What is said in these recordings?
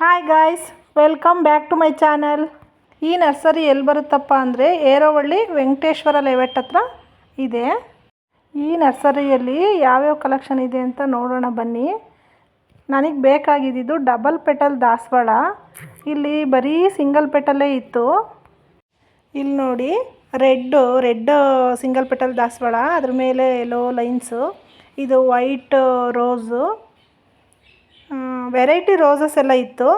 Hi guys welcome back to my channel ಈ nursery ಎಲ್ಲಿ ಬರುತ್ತಪ್ಪ ಅಂದರೆ ಏರೋವಳ್ಳಿ ವೆಂಕಟೇಶ್ವರ ಲೇವೆಟ್ ಹತ್ರ ಇದೆ. ಈ ನರ್ಸರಿಯಲ್ಲಿ ಯಾವ್ಯಾವ ಕಲೆಕ್ಷನ್ ಇದೆ ಅಂತ ನೋಡೋಣ ಬನ್ನಿ. ನನಗೆ ಬೇಕಾಗಿದ್ದು ಡಬಲ್ ಪೆಟಲ್ ದಾಸವಾಳ. ಇಲ್ಲಿ ಬರೀ ಸಿಂಗಲ್ ಪೆಟಲ್ಲೇ ಇತ್ತು. ಇಲ್ಲಿ ನೋಡಿ ರೆಡ್ಡು ರೆಡ್ ಸಿಂಗಲ್ ಪೆಟಲ್ ದಾಸವಾಳ. ಅದ್ರ ಮೇಲೆ ಎಲ್ಲೋ ಲೈನ್ಸು ಇದು ವೈಟ್ ರೋಸು ವೆರೈಟಿ ರೋಸಸ್ ಎಲ್ಲ ಇತ್ತು.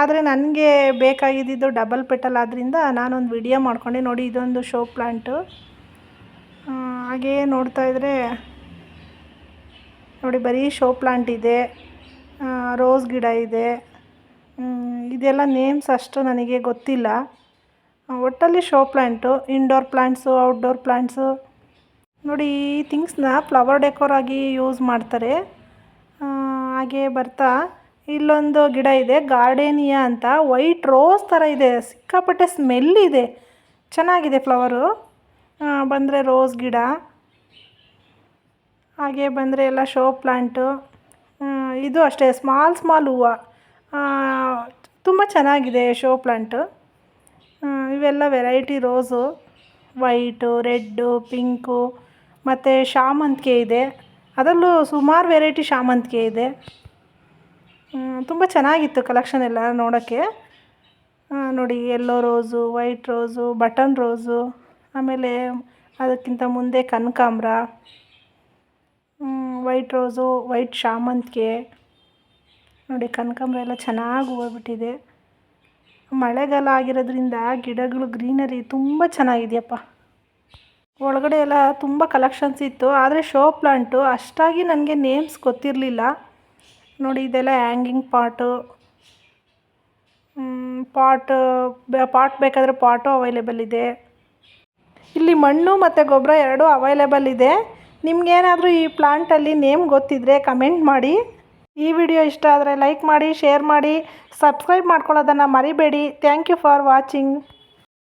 ಆದರೆ ನನಗೆ ಬೇಕಾಗಿದ್ದಿದ್ದು ಡಬಲ್ ಪೆಟಲ್ ಆದ್ದರಿಂದ ನಾನೊಂದು ವಿಡಿಯೋ ಮಾಡ್ಕೊಂಡೆ. ನೋಡಿ, ಇದೊಂದು ಶೋ ಪ್ಲ್ಯಾಂಟು ಹಾಗೆಯೇ ನೋಡ್ತಾ ಇದ್ದರೆ ನೋಡಿ, ಬರೀ ಶೋ ಪ್ಲ್ಯಾಂಟ್ ಇದೆ. ರೋಸ್ ಗಿಡ ಇದೆ. ಇದೆಲ್ಲ ನೇಮ್ಸ್ ಅಷ್ಟು ನನಗೆ ಗೊತ್ತಿಲ್ಲ. ಒಟ್ಟಲ್ಲಿ show plant indoor plants outdoor plants ನೋಡಿ, ಈ ಥಿಂಗ್ಸ್ನ ಫ್ಲವರ್ ಡೆಕೋರ್ ಆಗಿ ಯೂಸ್ ಮಾಡ್ತಾರೆ. ಹಾಗೆ ಬರ್ತಾ, ಇಲ್ಲೊಂದು ಗಿಡ ಇದೆ, ಗಾರ್ಡೇನಿಯಾ ಅಂತ, ವೈಟ್ ರೋಸ್ ಥರ ಇದೆ, ಸಿಕ್ಕಾಪಟ್ಟೆ ಸ್ಮೆಲ್ ಇದೆ. ಚೆನ್ನಾಗಿದೆ ಫ್ಲವರು. ಬಂದರೆ ರೋಸ್ ಗಿಡ. ಹಾಗೆ ಬಂದರೆ ಎಲ್ಲ ಶೋ ಪ್ಲ್ಯಾಂಟು ಇದು ಅಷ್ಟೇ, ಸ್ಮಾಲ್ ಸ್ಮಾಲ್ ಹೂವು. ತುಂಬ ಚೆನ್ನಾಗಿದೆ ಶೋ ಪ್ಲ್ಯಾಂಟು ಇವೆಲ್ಲ variety rose. White, red, pink, ಮತ್ತು ಶಾಮಂತಿಗೆ ಇದೆ. ಅದರಲ್ಲೂ ಸುಮಾರು ವೆರೈಟಿ ಶಾಮಂತಿಗೆ ಇದೆ. ತುಂಬ ಚೆನ್ನಾಗಿತ್ತು ಕಲೆಕ್ಷನ್ ಎಲ್ಲ ನೋಡೋಕ್ಕೆ. ನೋಡಿ yellow rose white rose button rose ಆಮೇಲೆ ಅದಕ್ಕಿಂತ ಮುಂದೆ ಕನಕಾಂಬ್ರ ವೈಟ್ ರೋಸು ವೈಟ್ ಶಾಮಂತಿಗೆ. ನೋಡಿ, ಕನಕಾಂಬ್ರ ಎಲ್ಲ ಚೆನ್ನಾಗಿ ಹೋಗ್ಬಿಟ್ಟಿದೆ. ಬಿಟ್ಟಿದೆ ಮಳೆಗಾಲ ಆಗಿರೋದ್ರಿಂದ ಗಿಡಗಳು ಗ್ರೀನರಿ ತುಂಬ ಚೆನ್ನಾಗಿದೆಯಪ್ಪ. ಒಳಗಡೆ ಎಲ್ಲ ತುಂಬ ಕಲೆಕ್ಷನ್ಸ್ ಇತ್ತು. ಆದರೆ ಶೋ ಪ್ಲಾಂಟು ಅಷ್ಟಾಗಿ ನನಗೆ ನೇಮ್ಸ್ ಗೊತ್ತಿರಲಿಲ್ಲ. ನೋಡಿ, ಇದೆಲ್ಲ ಹ್ಯಾಂಗಿಂಗ್ ಪಾಟು ಪಾಟ್ ಪಾಟ್ ಬೇಕಾದರೆ ಪಾಟು ಅವೈಲೇಬಲ್ ಇದೆ. ಇಲ್ಲಿ ಮಣ್ಣು ಮತ್ತು ಗೊಬ್ಬರ ಎರಡೂ ಅವೈಲೇಬಲ್ ಇದೆ. ನಿಮಗೇನಾದರೂ ಈ ಪ್ಲಾಂಟಲ್ಲಿ ನೇಮ್ ಗೊತ್ತಿದ್ರೆ ಕಮೆಂಟ್ ಮಾಡಿ. ಈ ವಿಡಿಯೋ ಇಷ್ಟ ಆದರೆ ಲೈಕ್ ಮಾಡಿ ಶೇರ್ ಮಾಡಿ ಸಬ್ಸ್ಕ್ರೈಬ್ ಮಾಡ್ಕೊಳ್ಳೋದನ್ನು ಮರಿಬೇಡಿ. Thank you for watching